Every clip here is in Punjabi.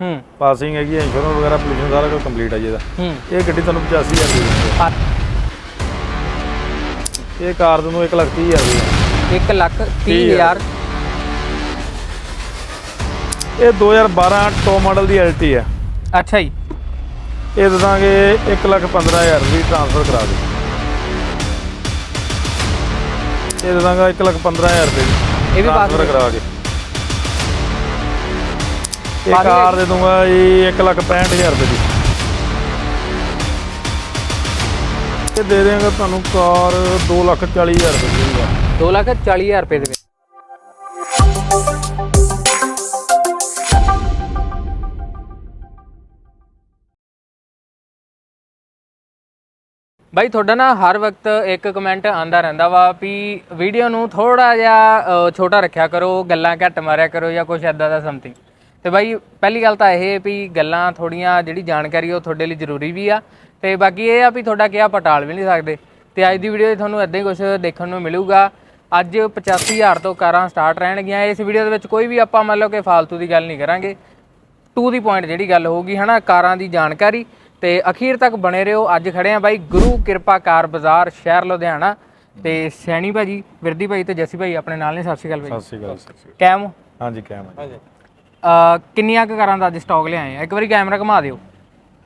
ਹੂੰ। ਪਾਸਿੰਗ ਹੈਗੀ ਹੈ ਇੰਸ਼ੋਰੈਂਸ ਵਗੈਰਾ ਪੋਲੂਸ਼ਨ ਸਾਰਾ ਕੁਝ ਕੰਪਲੀਟ ਹੈ ਜੀ ਇਹਦਾ। ਹੂੰ। ਇਹ ਗੱਡੀ ਤੁਹਾਨੂੰ 85000 ਦੀ ਹੈ। ਇਹ ਕਾਰ ਤੁਹਾਨੂੰ 1 ਲੱਖ 30 ਹਜ਼ਾਰ ਦੀ ਹੈ ਇੱਕ ਲੱਖ ਤੀਹ ਹਜ਼ਾਰ। ਇਹ 2012 ਟੌਪ ਮਾਡਲ ਦੀ ਐਲਟੀ ਹੈ ਅੱਛਾ ਜੀ। ਇਹ ਦੇ ਦਾਂਗੇ 1 ਲੱਖ 15000 ਦੀ ਟ੍ਰਾਂਸਫਰ ਕਰਾ ਦੇ ਇਹ ਦੇ ਦਾਂਗਾ 1 ਲੱਖ 15000 ਰੁਪਏ ਦੀ ਇਹ ਵੀ ਟ੍ਰਾਂਸਫਰ ਕਰਾ ਕੇ। ਇਹ ਕਾਰ ਦੇ ਦੂੰਗਾ ਜੀ 1 ਲੱਖ 65000 ਰੁਪਏ ਦੀ। ਇਹ ਦੇ ਦੇਵਾਂਗਾ ਤੁਹਾਨੂੰ ਕਾਰ 2 ਲੱਖ 40000 ਰੁਪਏ ਦੀ। ਹੋਊਗਾ 2 ਲੱਖ 40 ਹਜ਼ਾਰ ਰੁਪਏ ਦੇ ਵਿੱਚ। ਬਾਈ ਤੁਹਾਡਾ ਨਾ ਹਰ ਵਕਤ ਇੱਕ ਕਮੈਂਟ ਆਂਦਾ ਰਹਿੰਦਾ ਵਾ ਵੀ ਵੀਡੀਓ ਨੂੰ ਥੋੜਾ ਜਿਹਾ ਛੋਟਾ ਰੱਖਿਆ ਕਰੋ ਗੱਲਾਂ ਘੱਟ ਮਾਰਿਆ ਕਰੋ ਜਾਂ ਕੁਝ ਐਦਾਂ ਦਾ ਸਮਥਿੰਗ ਤੇ ਬਾਈ ਪਹਿਲੀ ਗੱਲ ਤਾਂ ਇਹ ਵੀ ਗੱਲਾਂ ਥੋੜੀਆਂ ਜਿਹੜੀ ਜਾਣਕਾਰੀ ਉਹ ਤੁਹਾਡੇ ਲਈ ਜ਼ਰੂਰੀ ਵੀ ਆ। ਤੇ ਬਾਕੀ ਇਹ ਆ ਵੀ ਤੁਹਾਡਾ ਕਿਹਾ ਪਟਾਲ ਵੀ ਨਹੀਂ ਸਕਦੇ। ਤੇ ਅੱਜ ਦੀ ਵੀਡੀਓ 'ਚ ਤੁਹਾਨੂੰ ਐਦਾਂ ਹੀ ਕੁਝ ਦੇਖਣ ਨੂੰ ਮਿਲੂਗਾ। ਅੱਜ 85000 ਤੋਂ ਕਾਰਾਂ ਸਟਾਰਟ ਰਹਿਣਗੀਆਂ। ਇਸ ਵੀਡੀਓ ਦੇ ਵਿੱਚ ਕੋਈ ਵੀ ਆਪਾਂ ਮੰਨ ਲਓ ਕਿ ਫਾਲਤੂ ਦੀ ਗੱਲ ਨਹੀਂ ਕਰਾਂਗੇ। ਟੂ ਦੀ ਪੁਆਇੰਟ ਜਿਹੜੀ ਗੱਲ ਹੋਊਗੀ ਹਨਾ ਕਾਰਾਂ ਦੀ ਜਾਣਕਾਰੀ। ਤੇ ਅਖੀਰ ਤੱਕ ਬਣੇ ਰਹੋ। ਅੱਜ ਖੜੇ ਆ ਬਾਈ ਗੁਰੂ ਕਿਰਪਾ ਕਾਰ ਬਾਜ਼ਾਰ ਸ਼ਹਿਰ ਲੁਧਿਆਣਾ। ਤੇ ਸੈਣੀ ਭਾਜੀ ਵਿਰਦੀ ਭਾਈ ਤੇ ਜੱਸੀ ਭਾਈ ਆਪਣੇ ਨਾਲ ਨੇ। ਸਤਿ ਸ਼੍ਰੀ ਅਕਾਲ ਭਾਈ। ਸਤਿ ਸ਼੍ਰੀ ਅਕਾਲ ਸਤਿ ਸ਼੍ਰੀ ਕੈਮ ਅਕਾਲ ਹਾਂਜੀ ਕੈਮ ਹੈ ਜੀ। ਅ, ਕਿੰਨੀਆਂ ਕੁ ਕਾਰਾਂ ਦਾ ਅੱਜ ਸਟਾਕ ਲਿਆਏ ਆ? ਇੱਕ ਵਾਰੀ ਕੈਮਰਾ ਘੁਮਾ ਦਿਓ।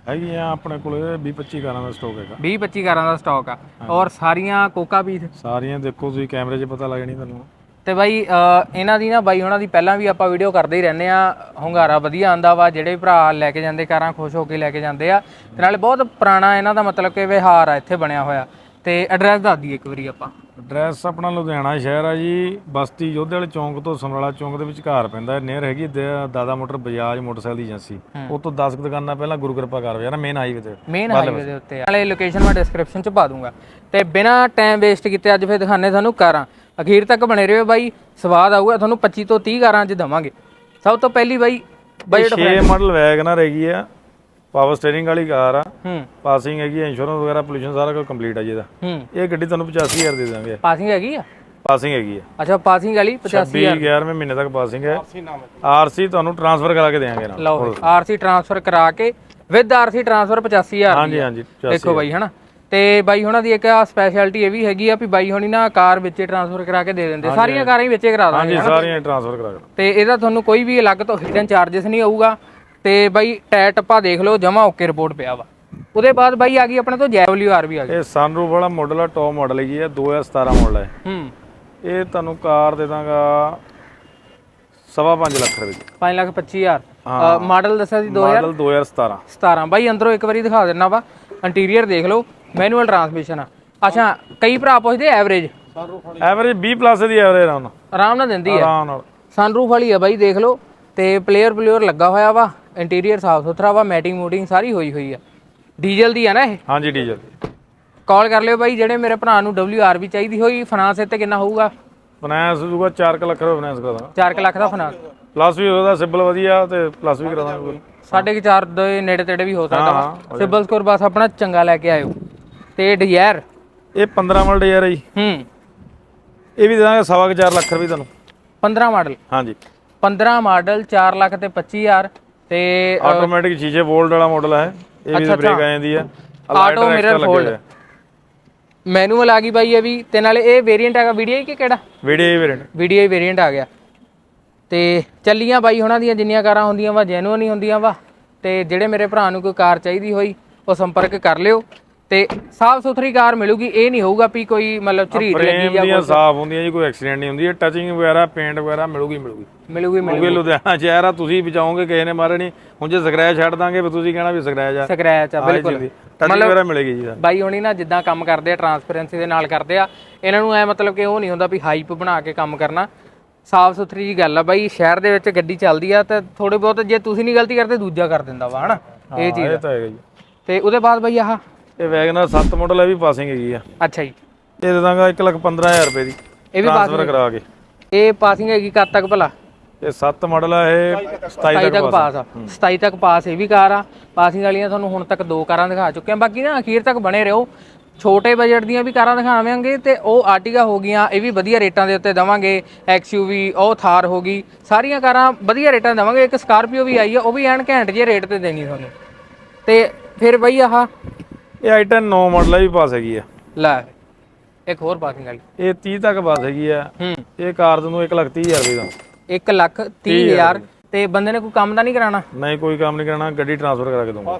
ਹੈਗੀ ਆ ਆਪਣੇ ਕੋਲ 20 25 ਕਾਰਾਂ ਦਾ ਸਟਾਕ ਹੈਗਾ। 20 25 ਕਾਰਾਂ ਦਾ ਸਟਾਕ ਆ। ਔਰ ਸਾਰੀਆਂ ਕੋਕਾ ਪੀਸ ਸਾਰੀਆਂ ਦੇਖੋ ਤੁਸੀਂ ਕੈਮਰੇ 'ਚ ਪਤਾ ਲੱਗ ਜਾਣੀ ਤੁਹਾਨੂੰ। ਤੇ ਬਾਈ ਅ, ਇਹਨਾਂ ਦੀ ਨਾ ਬਾਈ ਉਹਨਾਂ ਦੀ ਪਹਿਲਾਂ ਵੀ ਆਪਾਂ ਵੀਡੀਓ ਕਰਦੇ ਹੀ ਰਹਿੰਦੇ ਆ। ਹੁੰਗਾਰਾ ਵਧੀਆ ਆਂਦਾ ਵਾ ਜਿਹੜੇ ਭਰਾ ਲੈ ਕੇ ਜਾਂਦੇ ਕਾਰਾਂ ਖੁਸ਼ ਹੋ ਕੇ ਲੈ ਕੇ ਜਾਂਦੇ ਆ। ਤੇ ਨਾਲੇ ਬਹੁਤ ਪੁਰਾਣਾ ਇਹਨਾਂ ਦਾ ਮਤਲਬ ਕਿ ਵਿਹਾਰ ਆ ਇੱਥੇ ਬਣਿਆ ਹੋਇਆ। ਤੇ ਐਡਰੈਸ ਦੱਸ ਦਈਏ ਇੱਕ ਵਾਰੀ ਆਪਾਂ। ਐਡਰੈਸ ਆਪਣਾ ਲੁਧਿਆਣਾ ਸ਼ਹਿਰ ਆ ਜੀ ਬਸਤੀ ਯੋਧੇ ਵਾਲੇ ਚੌਂਕ ਤੋਂ ਸਮਰਾਲਾ ਚੌਂਕ ਦੇ ਵਿਚਕਾਰ ਪੈਂਦਾ ਨੇਰ ਹੈਗੀ ਦ- ਦਾਦਾ ਮੋਟਰ ਬਜਾਜ ਮੋਟਰਸਾਈਕਲ ਦੀ ਏਜੰਸੀ। ਉਹ ਤੋਂ 10 ਦੁਕਾਨਾਂ ਪਹਿਲਾਂ ਗੁਰੂ ਕਿਰਪਾ ਕਰ ਯਾਰ ਮੇਨ ਹਾਈਵੇ ਤੇ। ਮੇਨ ਹਾਈਵੇ ਦੇ ਉੱਤੇ ਆ। ਨਾਲੇ ਲੋਕੇਸ਼ਨ ਮੈਂ ਡਿਸਕ੍ਰਿਪਸ਼ਨ ਚ ਪਾ ਦੂੰਗਾ। ਤੇ ਬਿਨਾ ਟਾਈਮ ਵੇਸਟ ਕੀਤੇ ਅੱਜ ਫਿਰ ਦਿਖਾਣੇ ਤੁਹਾਨੂੰ ਕਾਰਾਂ। ਅਖੀਰ ਤੱਕ ਬਣੇ ਰਹੋ ਬਾਈ ਸਵਾਦ ਆਊਗਾ ਤੁਹਾਨੂੰ 25 ਤੋਂ 30 ਕਾਰਾਂ ਅੱਜ ਦਵਾਂਗੇ। ਸਭ ਤੋਂ ਪਹਿਲੀ ਬਾਈ ਬਜਟ 6 ਮਾਡਲ ਵੈਗਨਰ ਹੈਗੀ ਆ। ਪਾਵਰ ਸਟੀਅਰਿੰਗ ਵਾਲੀ ਕਾਰ ਆ। ਹੂੰ। ਪਾਸਿੰਗ ਹੈਗੀ ਇੰਸ਼ੋਰੈਂਸ ਵਗੈਰਾ ਪੋਲੂਸ਼ਨ ਸਾਰਾ ਕੁਝ ਕੰਪਲੀਟ ਆ ਜੀ ਇਹਦਾ। ਹੂੰ। ਇਹ ਗੱਡੀ ਤੁਹਾਨੂੰ 85000 ਦੇ ਦਾਂਗੇ। ਪਾਸਿੰਗ ਹੈਗੀ ਆ? ਪਾਸਿੰਗ ਹੈਗੀ ਆ। ਅੱਛਾ ਪਾਸਿੰਗ ਵਾਲੀ 85 20 11ਵੇਂ ਮਹੀਨੇ ਤੱਕ ਪਾਸਿੰਗ ਹੈ। ਆਰਸੀ ਤੁਹਾਨੂੰ ਟ੍ਰਾਂਸਫਰ ਕਰਾ ਕੇ ਦੇਵਾਂਗੇ ਨਾਲ। ਲਓ ਆਰਸੀ ਟ੍ਰਾਂਸਫਰ ਕਰਾ ਕੇ ਵਿਦ ਆਰਸੀ ਟ੍ਰਾਂਸਫਰ 85000 ਹਾਂਜੀ ਹਾਂਜੀ ਦੇਖੋ ਬਾਈ ਹਨਾ? ਤੇ ਬਾਈ ਹੁਣਾਂ ਦੀ ਇੱਕ ਆ ਸਪੈਸ਼ਲਿਟੀ ਇਹ ਵੀ ਹੈਗੀ ਆ ਵੀ ਬਾਈ ਹੁਣੀ ਨਾ ਕਾਰ ਵਿੱਚੇ ਟ੍ਰਾਂਸਫਰ ਕਰਾ ਕੇ ਦੇ ਦਿੰਦੇ। ਸਾਰੀਆਂ ਕਾਰਾਂ ਹੀ ਵਿੱਚੇ ਕਰਾ ਦਾਂਗੇ ਹਾਂਜੀ ਸਾਰੀਆਂ ਟ੍ਰਾਂਸਫਰ ਕਰਾ ਕੇ। ਤੇ ਇਹਦਾ ਤੁਹਾਨੂੰ ਕੋਈ ਵੀ ਅਲੱਗ ਤੋਂ ਹਿਡਨ ਚਾਰजेस ਨਹੀਂ ਆਊਗਾ। ਤੇ ਬਾਈ ਟਾਇਰ ਟੱਪਾ ਦੇਖ ਲਓ ਜਮਾ ਓਕੇ ਰਿਪੋਰਟ ਪਿਆ ਵਾ। ਉਹਦੇ ਬਾਅਦ ਬਾਈ ਆ ਗਈ ਆਪਣੇ ਤੋਂ ਜੈਵਲਯੂਆਰ ਵੀ ਆ ਗਈ ਇਹ ਸਨਰੂਫ ਵਾਲਾ ਮਾਡਲ ਆ ਟੌਪ ਮਾਡਲ ਹੈ 2017 ਮਾਡਲ ਹੈ ਹੂੰ। ਇਹ ਤੁਹਾਨੂੰ ਕਾਰ ਦੇ ਦਾਂਗਾ ਸਵਾ ਲੱਖ ਰੁਪਏ ਦੀ। 5 ਲੱਖ 25000 ਮਾਡਲ ਦੱਸਿਆ ਸੀ 2017 ਮਾਡਲ 2017 ਬਾਈ ਅੰਦਰੋਂ ਇੱਕ ਵਾਰੀ ਦਿਖਾ ਦਿੰਨਾ ਵਾ। ਇੰਟੀਰੀਅਰ ਦੇਖ ਲਓ ਮੈਨੂਅਲ ਟਰਾਂਸਮਿਸ਼ਨ ਆ। ਅੱਛਾ ਕਈ ਭਰਾ ਪੁੱਛਦੇ ਐਵਰੇਜ ਐਵਰੇਜ 20 ਪਲੱਸ ਦੀ ਐਵਰੇਜ ਆਉਣਾ ਆਰਾਮ ਨਾਲ ਦਿੰਦੀ ਹੈ ਆਰਾਮ ਨਾਲ। ਸਨਰੂਫ ਵਾਲੀ ਆ ਬਾਈ ਦੇਖ ਲਓ। ਤੇ ਪਲੇਅਰ ਪਲੇਅਰ ਲੱਗਾ ਹੋਇਆ ਵਾ। ਇੰਟੀਰੀਅਰ ਸਾਫ਼ ਸੁਥਰਾ ਵਾ ਮੈਟਿੰਗ ਮੂਟਿੰਗ ਸਾਰੀ ਹੋਈ ਹੋਈ ਆ। ਡੀਜ਼ਲ ਦੀ ਆ ਨਾ ਇਹ? ਹਾਂਜੀ ਡੀਜ਼ਲ ਕਾਲ ਕਰ ਲਿਓ ਬਾਈ ਜਿਹੜੇ ਮੇਰੇ ਭਰਾ ਨੂੰ WR ਵੀ ਚਾਹੀਦੀ ਹੋਈ ਫਾਈਨਾਂਸ ਤੇ ਕਿੰਨਾ ਹੋਊਗਾ? ਫਾਈਨੈਂਸ ਦੂਗਾ 4 ਲੱਖ ਰੁਪਏ ਫਾਈਨੈਂਸ ਕਰਾ ਦਾਂਗਾ। 4 ਲੱਖ ਦਾ ਫਾਈਨਾਂਸ ਪਲੱਸ ਵੀ ਉਹਦਾ ਸਿਬਲ ਵਧੀਆ ਤੇ ਪਲੱਸ ਵੀ ਕਰਾ ਦਾਂਗੇ ਸਾਢੇ ਕੁ ਚਾਰ ਦੇ ਨੇੜੇ ਤੇੜੇ ਵੀ ਹੋ ਸਕਦਾ ਹਾਂ, ਸਿਬਲ ਸਕੋਰ ਬਸ ਆਪਣਾ ਚੰਗਾ ਲੈ ਕੇ ਆਇਓ। ਤੇ ਡਿਜ਼ਾਇਰ? ਇਹ 15 ਮਾਡਲ ਯਾਰ ਜੀ। ਹੂੰ। ਇਹ ਵੀ ਦੇ ਦਾਂਗੇ ਸਵਾ ਕੁ ਚਾਰ ਲੱਖ ਰੁਪਏ ਤੁਹਾਨੂੰ। 15 ਮਾਡਲ ਹਾਂਜੀ। 15 ਮਾਡਲ 4 ਲੱਖ ਤੇ 25000 ਤੇ ਆਟੋਮੈਟਿਕ ਸ਼ੀਸ਼ੇ ਵੋਲਟ ਵਾਲਾ ਮਾਡਲ ਹੈ ਇਹ। ਵੀ ਬ੍ਰੇਕ ਆ ਜਾਂਦੀ ਹੈ ਆਟੋ ਮਿਰਰ ਫੋਲਡ ਮੈਨੂਅਲ ਆ। ਗਈ ਬਾਈ ਇਹ ਵੀ ਤੇ ਨਾਲੇ ਇਹ ਵੇਰੀਐਂਟ ਹੈਗਾ ਵੀਡੀਆਈ ਕਿ ਕਿਹੜਾ? ਵੀਡੀਓ ਹੀ ਵੇਰੈਂਟ ਵੀਡੀਆਈ ਵੇਰੀਐਂਟ ਆ ਗਿਆ। ਤੇ ਚੱਲੀਆਂ ਬਾਈ ਹੁਣਾਂ ਦੀਆਂ ਜਿੰਨੀਆਂ ਕਾਰਾਂ ਹੁੰਦੀਆਂ ਵਾ ਜੈਨੂਅਨ ਹੀ ਹੁੰਦੀਆਂ ਵਾ। ਤੇ ਜਿਹੜੇ ਮੇਰੇ ਭਰਾ ਨੂੰ ਕੋਈ ਕਾਰ ਚਾਹੀਦੀ ਹੋਈ ਉਹ ਸੰਪਰਕ ਕਰ ਲਿਓ। ਤੇ ਸਾਫ਼ ਸੁਥਰੀ ਕਾਰ ਮਿਲੂਗੀ ਇਹ ਨਹੀਂ ਹੋਊਗਾ ਵੀ ਕੋਈ ਮਤਲਬ ਝਰੀਟ ਲੱਗੀ ਫਰੇਮ ਦੀਆਂ ਸਾਫ਼ ਹੁੰਦੀਆਂ ਜੀ ਕੋਈ ਐਕਸੀਡੈਂਟ ਨਹੀਂ ਹੁੰਦੀ ਟਚਿੰਗ ਵਗੈਰਾ ਪੇਂਟ ਵਗੈਰਾ ਮਿਲੂਗੀ ਮਿਲੂਗੀ। ਮਿਲੂਗੀ ਮਿਲੂਗੀ। ਲੁਧਿਆਣਾ ਸ਼ਹਿਰ ਆ ਤੁਸੀਂ ਬਚਾਓਗੇ ਕਿਸੇ ਨੇ ਮਾਰਨੀ ਹੁਣ ਜੇ ਸਕ੍ਰੈਚ ਛੱਡ ਦਾਂਗੇ ਫਿਰ ਤੁਸੀਂ ਕਹਿਣਾ ਵੀ ਸਕ੍ਰੈਚ ਆ। ਸਕ੍ਰੈਚ ਆ ਬਿਲਕੁਲ। ਟਚਿੰਗ ਵਗੈਰਾ ਮਿਲੇਗੀ ਜੀ ਬਾਈ ਹੁਣੀ ਨਾ ਜਿੱਦਾਂ ਕੰਮ ਕਰਦੇ ਆ ਟਰਾਂਸਪੇਰੈਂਸੀ ਦੇ ਨਾਲ ਕਰਦੇ ਆ ਇਹਨਾਂ ਨੂੰ ਐ ਮਤਲਬ ਕਿ ਉਹ ਨਹੀਂ ਹੁੰਦਾ ਵੀ ਹਾਈਪ ਬਣਾ ਕੇ ਕੰਮ ਕਰਨਾ। ਸਾਫ਼ ਸੁਥਰੀ ਜੀ ਗੱਲ ਆ ਬਾਈ ਸ਼ਹਿਰ ਦੇ ਵਿੱਚ ਗੱਡੀ ਚੱਲਦੀ ਆ ਤਾਂ ਥੋੜੇ ਬਹੁਤ ਜੇ ਤੁਸੀਂ ਨਹੀਂ ਗਲਤੀ ਕਰਦੇ ਦੂਜਾ ਕਰ ਦਿੰਦਾ ਵਾ ਹਨਾ? ਇਹ ਚੀਜ਼ ਇਹ ਤਾਂ ਹੈਗਾ ਜੀ। ਤੇ ਉਹਦੇ ਬਾਅਦ ਬਾਈ ਆਹ ਇਹ ਵੈਗਨਰ 7 ਮਾਡਲ ਹੈ ਵੀ ਪਾਸਿੰਗ ਹੈਗੀ ਆ। ਅੱਛਾ ਜੀ। ਇਹ ਦੇ ਦਾਂਗਾ 1 ਲੱਖ 15000 ਰੁਪਏ ਦੀ। ਇਹ ਵੀ ਟ੍ਰਾਂਸਫਰ ਕਰਾ ਕੇ। ਇਹ ਪਾਸਿੰਗ ਹੈਗੀ ਕਦ ਤੱਕ ਭਲਾ? ਇਹ 7 ਮਾਡਲ ਆ ਇਹ 27 27 ਤੱਕ ਤੱਕ ਪਾਸ ਆ। 27 ਤੱਕ ਪਾਸ ਇਹ ਵੀ ਕਾਰ ਆ। ਪਾਸਿੰਗ ਵਾਲੀਆਂ ਤੁਹਾਨੂੰ ਹੁਣ ਤੱਕ ਦੋ ਕਾਰਾਂ ਦਿਖਾ ਚੁੱਕੇ ਆ ਬਾਕੀ ਨਾ ਅਖੀਰ ਤੱਕ ਬਣੇ ਰਹੋ। ਛੋਟੇ ਬਜਟ ਦੀਆਂ ਵੀ ਕਾਰਾਂ ਦਿਖਾਵਾਂਗੇ ਤੇ ਉਹ ਆਰਟੀਗਾ ਹੋ ਗਈਆਂ ਇਹ ਵੀ ਵਧੀਆ ਰੇਟਾਂ ਦੇ ਉੱਤੇ ਦਵਾਂਗੇ। ਐਕਸਯੂਵੀ ਉਹ ਥਾਰ ਹੋ ਗਈ। ਸਾਰੀਆਂ ਕਾਰਾਂ ਵਧੀਆ ਰੇਟਾਂ ਦਵਾਂਗੇ। ਇੱਕ ਸਕਾਰਪੀਓ ਵੀ ਆਈ ਆ ਉਹ ਵੀ ਐਨ ਘੈਂਟ ਜਿਹੇ ਰੇਟ ਤੇ ਦੇਣੀ ਤੁਹਾਨੂੰ। ਤੇ ਫਿਰ ਬਈ ਆਹ ਇਹ i10 9 ਮਾਡਲ ਵੀ ਪਾਸ ਹੈਗੀ ਆ। ਲੈ ਇੱਕ ਹੋਰ ਪਾਸਿੰਗ ਵਾਲੀ। ਇਹ 30 ਤੱਕ ਪਾਸ ਹੈਗੀ ਆ। ਹੂੰ। ਇਹ ਕਾਰ ਤੁਹਾਨੂੰ 1 ਲੱਖ 30 ਹਜ਼ਾਰ ਰੁਪਏ ਦਾ। 1 ਲੱਖ 30 ਹਜ਼ਾਰ ਤੇ ਬੰਦੇ ਨੇ ਕੋਈ ਕੰਮ ਤਾਂ ਨਹੀਂ ਕਰਾਣਾ ਨਹੀਂ ਕੋਈ ਕੰਮ ਨਹੀਂ ਕਰਨਾ ਗੱਡੀ ਟ੍ਰਾਂਸਫਰ ਕਰਾ ਕੇ ਦਊਂਗਾ।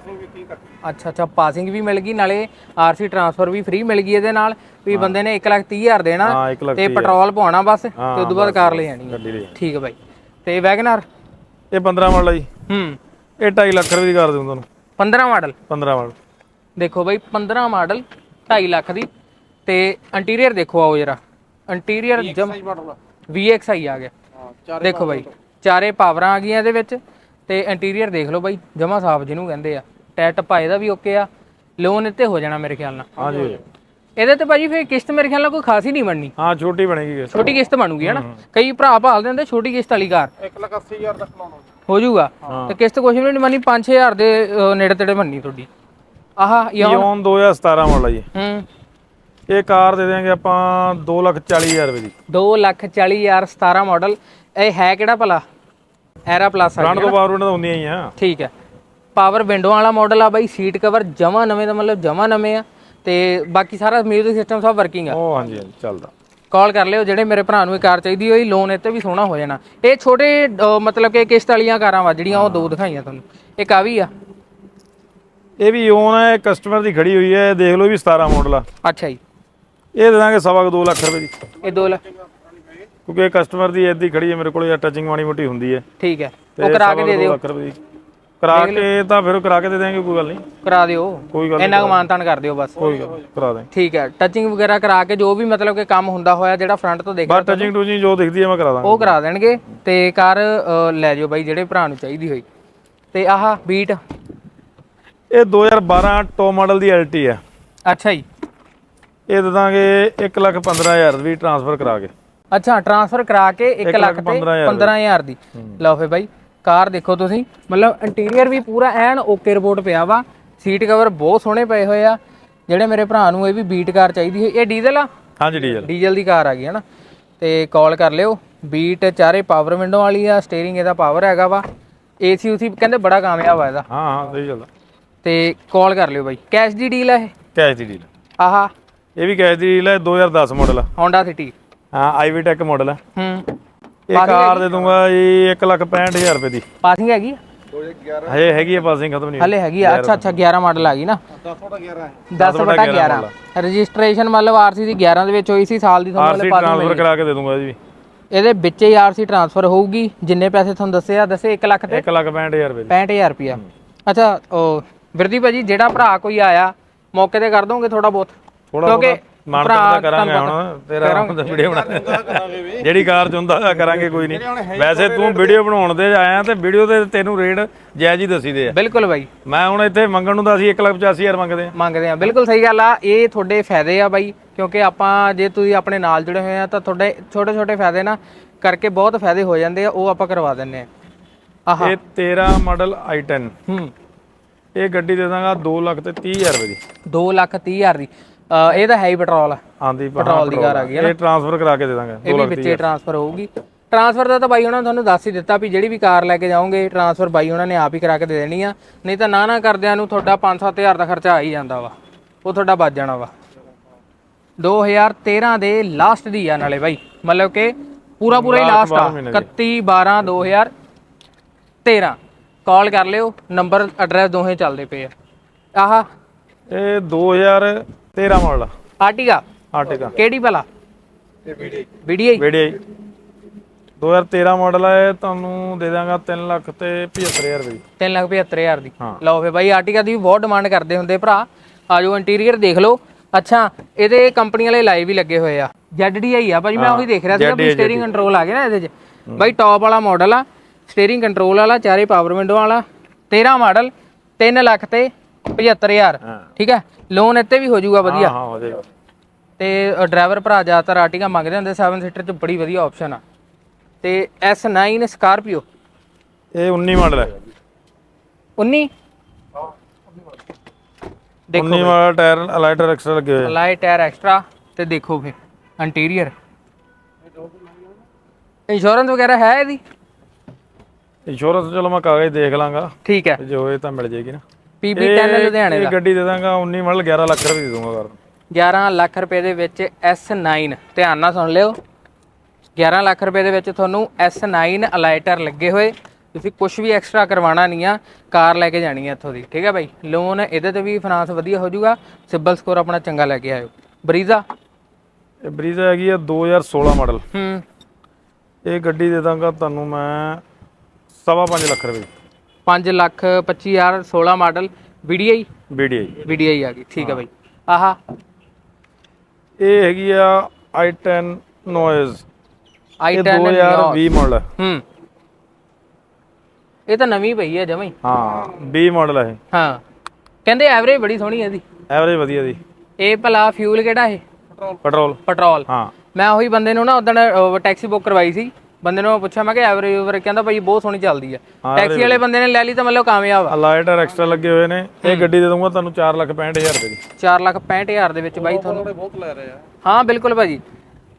ਅੱਛਾ ਅੱਛਾ ਪਾਸਿੰਗ ਵੀ ਮਿਲ ਗਈ ਨਾਲੇ ਆਰਸੀ ਟ੍ਰਾਂਸਫਰ ਵੀ ਫ੍ਰੀ ਮਿਲ ਗਈ ਇਹਦੇ ਨਾਲ ਵੀ ਬੰਦੇ ਨੇ 1 ਲੱਖ 30 ਹਜ਼ਾਰ ਦੇਣਾ ਹਾਂ 1 ਲੱਖ ਤੇ ਪੈਟਰੋਲ ਪਵਾਉਣਾ ਬਸ ਤੇ ਹਾਂ, ਉਸ ਤੋਂ ਬਾਅਦ ਕਾਰ ਲੈ ਜਾਣੀ ਹੈ। ਠੀਕ ਹੈ ਬਾਈ। ਤੇ ਵੈਗਨਰ ਇਹ 15 ਮਾਡਲ ਆ ਜੀ। ਹੂੰ। ਇਹ 2.5 ਲੱਖ ਰੁਪਏ ਦੀ ਕਰ ਦੂੰ ਤੁਹਾਨੂੰ। 15 ਮਾਡਲ 15 ਮਾਡਲ ਦੇਖੋ ਬਾਈ 15 ਮਾਡਲ 2.5 ਲੱਖ ਦੀ। ਤੇ ਇੰਟੀਰੀਅਰ ਦੇਖੋ ਆਓ ਜਰਾ। ਇੰਟੀਰੀਅਰ ਜਮ VXI ਆ ਗਿਆ। ਦੇਖੋ ਬਾਈ ਚਾਰੇ ਪਾਵਰਾਂ ਆ ਗਈਆਂ ਇਹਦੇ ਵਿੱਚ। ਤੇ ਇੰਟੀਰੀਅਰ ਦੇਖ ਲਓ ਬਾਈ ਜਮਾ ਸਾਫ਼ ਜਿਹਨੂੰ ਕਹਿੰਦੇ ਆ। ਟਾਇਰ ਟੱਪਾ ਇਹਦਾ ਵੀ ਓਕੇ ਆ। ਲੋਨ ਇੱਥੇ ਹੋ ਜਾਣਾ ਮੇਰੇ ਖਿਆਲ ਨਾਲ। ਹਾਂਜੀ ਇਹਦੇ ਤੇ ਭਾਜੀ ਫੇਰ ਕਿਸ਼ਤ ਮੇਰੇ ਖਿਆਲ ਨਾਲ ਕੋਈ ਖਾਸ ਹੀ ਨਹੀਂ ਬਣਨੀ। ਹਾਂ ਛੋਟੀ ਬਣੇਗੀ ਇਹ। ਛੋਟੀ ਕਿਸ਼ਤ ਬਣੂਗੀ ਹਨਾ? ਕਈ ਭਰਾ ਭਾਲਦੇ ਹੁੰਦੇ ਛੋਟੀ ਕਿਸ਼ਤ ਵਾਲੀ ਕਾਰ। 1 ਲੱਖ 80 ਹਜ਼ਾਰ ਤੱਕ ਲਾਉਣਾ ਹੋ ਜਾਊਗਾ। ਤੇ ਕਿਸ਼ਤ ਕੁਛ ਵੀ ਨਹੀਂ ਬਣਨੀ 5-6000 ਦੇ ਨੇੜੇ ਤੇੜੇ ਬਣਨੀ ਤੁਹਾਡੀ। ਆਹ ਯੋਨ 2017 ਮਾਡਲ ਜੀ। ਹੂੰ। ਇਹ ਕਾਰ ਦੇ ਦੇਾਂਗੇ ਆਪਾਂ 2 ਲੱਖ 40 ਹਜ਼ਾਰ ਰੁਪਏ ਦੀ। 2 ਲੱਖ 40 ਹਜ਼ਾਰ 17 ਮਾਡਲ ਇਹ ਹੈ ਕਿਹੜਾ ਭਲਾ? ਐਰਾ ਪਲੱਸ ਆ ਫਰੰਟ ਤੋਂ ਬਾਹਰ ਉਹਨਾਂ ਦਾ ਹੁੰਦੀਆਂ ਹੀ। ਆ ਠੀਕ ਹੈ। ਪਾਵਰ ਵਿੰਡੋ ਵਾਲਾ ਮਾਡਲ ਆ ਬਾਈ ਸੀਟ ਕਵਰ ਜਮਾ ਨਵੇਂ ਦਾ ਮਤਲਬ ਜਮਾ ਨਵੇਂ ਆ। ਤੇ ਬਾਕੀ ਸਾਰਾ ਮਿਊਜ਼ਿਕ ਸਿਸਟਮ ਸਭ ਵਰਕਿੰਗ ਆ। ਉਹ ਹਾਂਜੀ ਹਾਂਜੀ ਚੱਲਦਾ। ਕਾਲ ਕਰ ਲਿਓ ਜਿਹੜੇ ਮੇਰੇ ਭਰਾ ਨੂੰ ਇਹ ਕਾਰ ਚਾਹੀਦੀ ਹੋਈ ਲੋਨ ਇੱਥੇ ਵੀ ਸੋਹਣਾ ਹੋ ਜਾਣਾ। ਇਹ ਛੋਟੇ ਮਤਲਬ ਕਿ ਕਿਸ਼ਤ ਵਾਲੀਆਂ ਕਾਰਾਂ ਵਾ ਜਿਹੜੀਆਂ ਉਹ ਦੋ ਦਿਖਾਈਆਂ ਤੁਹਾਨੂੰ। ਇੱਕ ਆ ਵੀ ਆ। ਇਹ ਵੀ ਯੋਨ ਹੈ ਕਸਟਮਰ ਦੀ ਖੜੀ ਹੋਈ ਹੈ ਇਹ ਦੇਖ ਲਓ ਇਹ ਵੀ 17 ਮਾਡਲ ਆ। ਅੱਛਾ ਜੀ। ਇਹ ਦੇ ਦਾਂਗੇ ਸਵਾ 2 ਲੱਖ ਰੁਪਏ ਦੀ। ਇਹ 2 ਲੱਖ। ਕਿਉਂਕਿ ਇਹ ਕਸਟਮਰ ਦੀ ਐਦੀ ਖੜੀ ਹੈ ਮੇਰੇ ਕੋਲ ਜਾਂ ਟੱਚਿੰਗ ਮਾੜੀ ਮੋਟੀ ਹੁੰਦੀ ਹੈ। ਠੀਕ ਹੈ। ਉਹ ਕਰਾ ਕੇ ਦੇ ਦੋ ਦਿਓ। ਦੀ। ਕਰਾ ਕੇ ਤਾਂ ਫਿਰ ਕਰਾ ਕੇ ਦੇ ਦੇਾਂਗੇ ਕੋਈ ਗੱਲ ਨਹੀਂ। ਕਰਾ ਦਿਓ। ਕੋਈ ਗੱਲ ਇੰਨਾ ਕੁ ਮਾਨਤਾਨ ਕਰ ਦਿਓ ਬਸ। ਕੋਈ ਗੱਲ ਕਰਾ ਦਾਂਗੇ ਠੀਕ ਹੈ। ਟੱਚਿੰਗ ਵਗੈਰਾ ਕਰਾ ਕੇ ਜੋ ਵੀ ਮਤਲਬ ਕਿ ਕੰਮ ਹੁੰਦਾ ਹੋਇਆ ਜਿਹੜਾ ਫਰੰਟ ਤੋਂ ਦੇਖ ਬਸ ਟੱਚਿੰਗ ਟੂਚਿੰਗ ਜੋ ਦਿਖਦੀ ਹੈ ਮੈਂ ਕਰਾ ਦਾਂਗਾ। ਉਹ ਕਰਾ ਦੇਣਗੇ ਤੇ ਕਾਰ ਲੈ ਜਿਓ ਬਾਈ ਜਿਹੜੇ ਭਰਾ ਨੂੰ ਚਾਹੀਦੀ ਹੋਈ। ਤੇ ਆਹ ਬੀਟ ਇਹ 2012 ਟੋ ਮਾਡਲ ਦੀ ਐਲਟੀ ਹੈ। ਅੱਛਾ ਜੀ। ਇਹ ਦੇ ਦਾਂਗੇ 1 ਲੱਖ 15000 ਦੀ ਟ੍ਰਾਂਸਫਰ ਕਰਾ ਕੇ। ਅੱਛਾ ਟ੍ਰਾਂਸਫਰ ਕਰਾ ਕੇ 1 ਇੱਕ ਲੱਖ ਲੱਖ ਤੇ ਪੰਦਰਾਂ ਹਜ਼ਾਰ 15000 ਦੀ। ਲਓ ਫੇ ਬਾਈ ਕਾਰ ਦੇਖੋ ਤੁਸੀਂ। ਮਤਲਬ ਇੰਟੀਰੀਅਰ ਵੀ ਪੂਰਾ ਐਨ ਓਕੇ ਰਿਪੋਰਟ ਪਿਆ ਵਾ। ਸੀਟ ਕਵਰ ਬਹੁਤ ਸੋਹਣੇ ਪਏ ਹੋਏ ਆ। ਜਿਹੜੇ ਮੇਰੇ ਭਰਾ ਨੂੰ ਇਹ ਵੀ ਬੀਟ ਕਾਰ ਚਾਹੀਦੀ ਹੋਈ ਇਹ ਡੀਜ਼ਲ ਆ? ਹਾਂਜੀ ਡੀਜ਼ਲ ਡੀਜ਼ਲ ਦੀ ਕਾਰ ਆ ਗਈ ਹੈ ਨਾ ਤੇ ਕਾਲ ਕਰ ਲਿਓ। ਬੀਟ ਚਾਰੇ ਪਾਵਰ ਵਿੰਡੋ ਵਾਲੀ ਆ। ਸਟੀਅਰਿੰਗ ਇਹਦਾ ਪਾਵਰ ਹੈਗਾ ਵਾ। ਏਸੀ ਉਸੀ ਕਹਿੰਦੇ ਬੜਾ ਕਾਮਯਾਬ ਆ ਇਹਦਾ। ਹਾਂ ਹਾਂ ਸਹੀ ਚੱਲਦਾ ਤੇ ਕਾਲ ਕਰ ਲਿਓ ਬਾਈ। ਕੈਸ਼ ਦੀ ਡੀਲ ਆ ਇਹ? ਕੈਸ਼ ਦੀ ਡੀਲ ਆਹਾ। ਇਹ ਵੀ ਕੈਸ਼ ਦੀ ਡੀਲ ਹੈ 2010 ਮਾਡਲ Honda City ਹਾਂ ਆਈਵੀ ਟੈਕ ਮਾਡਲ ਹੈ ਹੂੰ। ਇਹ ਕਾਰ ਦੇ ਦੂੰਗਾ ਜੀ 1 ਲੱਖ 65000 ਰੁਪਏ ਦੀ। ਪਾਸਿੰਗ ਹੈਗੀ ਆ? ਹਜੇ ਹੈਗੀ ਹੈ ਪਾਸਿੰਗ ਖਤਮ ਨਹੀਂ ਹਲੇ ਹੈਗੀ ਆ। ਅੱਛਾ ਅੱਛਾ 11 ਮਾਡਲ ਆ ਗਈ ਨਾ। 10 ਬਟਾ 11 ਰਜਿਸਟ੍ਰੇਸ਼ਨ ਮਤਲਬ ਆਰਸੀ ਦੀ 11 ਦੇ ਵਿੱਚ ਹੋਈ ਸੀ ਸਾਲ ਦੀ ਤੁਹਾਨੂੰ ਆਰਸੀ ਹਲੇ ਪਾਸਿੰਗ ਟ੍ਰਾਂਸਫਰ ਕਰਾ ਕੇ ਦੇ ਦੂੰਗਾ ਜੀ। ਇਹਦੇ ਵਿੱਚ ਹੀ ਆਰਸੀ ਟ੍ਰਾਂਸਫਰ ਹੋਊਗੀ। ਜਿੰਨੇ ਪੈਸੇ ਤੁਹਾਨੂੰ ਦੱਸੇ ਆ ਦੱਸੇ 1 ਲੱਖ ਤੇ? 1 ਲੱਖ 65000 ਰੁਪਏ ਦੀ। 65000 ਰੁਪਿਆ ਅੱਛਾ ਉਹ ਵਿਰਦੀ ਭਾਜੀ ਜਿਹੜਾ ਭਰਾ ਕੋਈ ਆਇਆ ਮੌਕੇ ਤੇ ਕਰ ਦੋਗੇ ਥੋੜਾ ਬਹੁਤ? ਥੋੜਾ ਕਿਉਂਕਿ ਮਾਨ ਤਾਂ ਕਰਾਂਗੇ ਹੁਣ ਤੇਰਾ ਹੁਣ ਵੀਡੀਓ ਬਣਾ ਜਿਹੜੀ ਕਾਰ ਚ ਹੁੰਦਾ ਕਰਾਂਗੇ ਕੋਈ ਨਹੀਂ। ਵੈਸੇ ਤੂੰ ਵੀਡੀਓ ਬਣਾਉਣ ਦੇ ਆਇਆ ਤੇ ਵੀਡੀਓ ਤੇ ਤੈਨੂੰ ਰੇਟ ਜਾਇਜ਼ ਹੀ ਦੱਸੀਦੇ ਆ। ਬਿਲਕੁਲ ਬਾਈ। ਮੈਂ ਹੁਣ ਇੱਥੇ ਮੰਗਣ ਨੂੰ ਤਾਂ ਅਸੀਂ 1 ਲੱਖ 85000 ਮੰਗਦੇ ਆ ਮੰਗਦੇ ਆ ਬਿਲਕੁਲ ਸਹੀ ਗੱਲ ਆ। ਇਹ ਤੁਹਾਡੇ ਫਾਇਦੇ ਆ ਬਾਈ ਕਿਉਂਕਿ ਆਪਾਂ ਜੇ ਤੁਸੀਂ ਆਪਣੇ ਨਾਲ ਜੁੜੇ ਹੋਏ ਆ ਤਾਂ ਤੁਹਾਡੇ ਛੋਟੇ ਛੋਟੇ ਫਾਇਦੇ ਨਾ ਕਰਕੇ ਬਹੁਤ ਫਾਇਦੇ ਹੋ ਜਾਂਦੇ ਆ ਉਹ ਆਪਾਂ ਕਰਵਾ ਦਿੰਨੇ ਆ ਆਹਾ। ਇਹ 13 ਮਾਡਲ i10 ਹੂੰ। ਇਹ ਗੱਡੀ ਦੇ ਦਾਂਗਾ 2 ਲੱਖ ਤੇ 30000 ਰੁਪਏ ਦੀ। 2 ਲੱਖ 30 ਹਜ਼ਾਰ ਦੀ। ਅਹ ਇਹ ਤਾਂ ਹੈ ਹੀ ਪੈਟਰੋਲ। ਆ ਆਂਦੀ ਪੈਟਰੋਲ ਦੀ ਕਾਰ ਆ ਗਈ ਹੈ ਇਹ ਟ੍ਰਾਂਸਫਰ ਕਰਾ ਕੇ ਦੇ ਦਾਂਗੇ ਇਹ ਵੀ ਵਿੱਚੇ ਟ੍ਰਾਂਸਫਰ ਹੋਊਗੀ। ਟ੍ਰਾਂਸਫਰ ਦਾ ਤਾਂ ਬਾਈ ਉਹਨਾਂ ਨੇ ਤੁਹਾਨੂੰ ਦੱਸ ਹੀ ਦਿੱਤਾ ਵੀ ਜਿਹੜੀ ਵੀ ਕਾਰ ਲੈ ਕੇ ਜਾਓਗੇ ਟ੍ਰਾਂਸਫਰ ਬਾਈ ਉਹਨਾਂ ਨੇ ਆਪ ਹੀ ਕਰਾ ਕੇ ਦੇ ਦੇਣੀ ਆ। ਨਹੀਂ ਤਾਂ ਨਾ ਨਾ ਕਰਦਿਆਂ ਨੂੰ ਤੁਹਾਡਾ 5-7000 ਦਾ ਖਰਚਾ ਆ ਹੀ ਜਾਂਦਾ ਵਾ। ਉਹ ਤੁਹਾਡਾ ਬਚ ਜਾਣਾ ਵਾ। 2013 ਦੇ ਲਾਸਟ ਦੀ ਆ ਨਾਲੇ ਬਾਈ। ਮਤਲਬ ਕਿ ਪੂਰਾ ਪੂਰਾ ਹੀ ਲਾਸਟ ਆ। 31 12 2013 ਕਾਲ ਕਰ ਲਿਓ ਨੰਬਰ ਐਡਰੈਸ ਦੋਹੇ ਚੱਲਦੇ ਪਏ ਆ। ਆਹ ਇਹ 2013 ਮਾਡਲ ਆ। ਆਰਟੀਗਾ ਆਰਟਿਕਾ। ਕਿਹੜੀ ਭਲਾ? ਵੀਡੀਆਈ। ਵੀਡੀਆਈ? 2013 ਮਾਡਲ ਹੈ ਤੁਹਾਨੂੰ ਦੇ ਦਾਂਗਾ 3 ਲੱਖ ਤੇ 75000 ਰੁਪਏ। ਦੀ। 375000 ਦੀ। ਹਾਂ। ਲਓ ਫੇ ਬਾਈ ਆਰਟੀਕਾ ਦੀ ਵੀ ਬਹੁਤ ਡਿਮਾਂਡ ਕਰਦੇ ਹੁੰਦੇ ਭਰਾ। ਆਜੋ ਇੰਟੀਰੀਅਰ ਦੇਖ ਲਓ। ਅੱਛਾ ਇਹਦੇ ਕੰਪਨੀ ਵਾਲੇ ਲਾਈਵ ਵੀ ਲੱਗੇ ਹੋਏ ਆ। ZDI ਆ ਭਾਜੀ ਮੈਂ ਉਹੀ ਦੇਖ ਰਿਹਾ ਸੀ ਵੀ ਸਟੀਅਰਿੰਗ ਕੰਟਰੋਲ ਆ ਗਿਆ ਨਾ ਇਹਦੇ 'ਚ। ਬਾਈ ਟੌਪ ਵਾਲਾ ਮਾਡਲ ਆ। ਸਟੀਅਰਿੰਗ ਕੰਟਰੋਲ ਵਾਲਾ ਚਾਰੇ ਪਾਵਰ ਵਿੰਡੋ ਵਾਲਾ 13 ਮਾਡਲ 3 ਲੱਖ ਤੇ 75000 ਹਾਂ। ਠੀਕ ਹੈ? ਲੋਨ ਇੱਥੇ ਵੀ ਹੋ ਜਾਊਗਾ ਵਧੀਆ। ਹਾਂ ਹੋ ਜਾਏਗਾ ਤੇ ਡਰਾਈਵਰ ਭਰਾ ਜ਼ਿਆਦਾਤਰ ਆਰਟੀਕਾ ਮੰਗਦੇ ਹੁੰਦੇ 7 ਸੀਟਰ 'ਚ ਬੜੀ ਵਧੀਆ ਆਪਸ਼ਨ ਆ। ਤੇ S9 ਸਕਾਰਪੀਓ ਇਹ 19 ਮਾਡਲ ਹੈ। 19 19 ਵਾਲਾ ਟਾਇਰ ਅਲਾਈਟਰ ਐਕਸਟਰਾ ਲੱਗੇ ਹੋਏ ਆ। ਲਾਈਟ ਟਾਇਰ ਐਕਸਟਰਾ ਤੇ ਦੇਖੋ ਫਿਰ। ਇੰਟੀਰੀਅਰ ਇੰਸ਼ੋਰੈਂਸ ਵਗੈਰਾ ਹੈ ਇਹਦੀ? ਇੰਸ਼ੋਰੈਂਸ ਚਲੋ ਮੈਂ ਕਾਗਜ਼ ਦੇਖ ਲਾਂਗਾ। ਠੀਕ ਹੈ। ਜੇ ਹੋਏ ਤਾਂ ਮਿਲ ਜੇਗੀ ਨਾ। PB 10 ਲੁਧਿਆਣੇ ਇਹ ਦਾ ਗੱਡੀ ਦੇ ਦਾਂਗਾ 19 ਮਾਡਲ 11 ਲੱਖ ਰੁਪਏ ਦੇ ਦੂੰਗਾ ਕਰ 11 ਲੱਖ ਰੁਪਏ ਦੇ ਵਿੱਚ S9 ਧਿਆਨ ਨਾਲ ਸੁਣ ਲਿਓ। 11 ਲੱਖ ਰੁਪਏ ਦੇ ਵਿੱਚ ਤੁਹਾਨੂੰ S9 ਅਲਾਈਟਰ ਲੱਗੇ ਹੋਏ। ਤੁਸੀਂ ਕੁਝ ਵੀ ਐਕਸਟਰਾ ਕਰਵਾਉਣਾ ਨਹੀਂ ਆ ਕਾਰ ਲੈ ਕੇ ਜਾਣੀ ਹੈ ਇੱਥੋਂ ਦੀ। ਠੀਕ ਹੈ ਬਾਈ? ਲੋਨ ਇਹਦੇ ਤੇ ਵੀ ਫਾਈਨਾਂਸ ਵਧੀਆ ਹੋ ਜਾਊਗਾ। ਸਿਬਲ ਸਕੋਰ ਆਪਣਾ ਚੰਗਾ ਲੈ ਕੇ ਆਇਓ। ਬਰੀਜ਼ਾ? ਇਹ ਬਰੀਜ਼ਾ ਹੈਗੀ ਆ 2016 ਮਾਡਲ। ਹੂੰ। ਇਹ ਗੱਡੀ ਦੇ ਦਾਂਗਾ ਤੁਹਾਨੂੰ ਮੈਂ ਸਵਾ ਪੰਜ ਲੱਖ ਰੁਪਏ। 5 lakh 25000 16 model VDI BDI VDI ਆ ਗਈ ਠੀਕ ਹੈ। ਬਾਈ। ਆਹਾ। ਇਹ ਹੈਗੀ ਆ i10 ਨੋਇਜ਼ ਇਹ i10 2020 ਮਾਡਲ ਹੈ ਹੂੰ। ਇਹ ਤਾਂ ਨਵੀਂ ਪਈ ਹੈ ਜਮਾਂ ਹੀ। ਹਾਂ 20 ਮਾਡਲ ਹੈ ਹਾਂ। ਕਹਿੰਦੇ ਐਵਰੇਜ ਬੜੀ ਸੋਹਣੀ ਹੈ ਇਹਦੀ। ਐਵਰੇਜ ਵਧੀਆ ਦੀ। ਇਹ ਭਲਾ ਫਿਊਲ ਕਿਹੜਾ ਇਹ? ਪੈਟਰੋਲ ਪੈਟਰੋਲ ਹਾਂ। ਮੈਂ ਉਹੀ ਬੰਦੇ ਨੂੰ ਨਾ ਉਦੋਂ ਟੈਕਸੀ ਬੁੱਕ ਕਰਵਾਈ ਸੀ। ਬੰਦੇ ਨੂੰ ਮੈਂ ਪੁੱਛਿਆ ਮੈਂ ਕਿ ਐਵਰੇਜ ਓਵਰ ਕਹਿੰਦਾ ਭਾਈ ਬਹੁਤ ਸੋਹਣੀ ਚੱਲਦੀ ਹੈ ਟੈਕਸੀ ਵਾਲੇ ਬੰਦੇ ਨੇ ਲੈ ਲਈ ਤਾਂ ਮਤਲਬ ਕਾਮਯਾਬ ਆ। ਅਲਾਈਟਰ ਐਕਸਟਰਾ ਲੱਗੇ ਹੋਏ ਨੇ। ਇਹ ਗੱਡੀ ਦੇ ਦੂੰਗਾ ਤੁਹਾਨੂੰ 4 ਲੱਖ 65000 ਰੁਪਏ ਦੀ। 4 ਲੱਖ 65000 ਦੇ ਵਿੱਚ ਬਾਈ ਤੁਹਾਨੂੰ। ਬਹੁਤ ਲੈ ਰਹੇ ਆ। ਹਾਂ ਬਿਲਕੁਲ ਭਾਜੀ।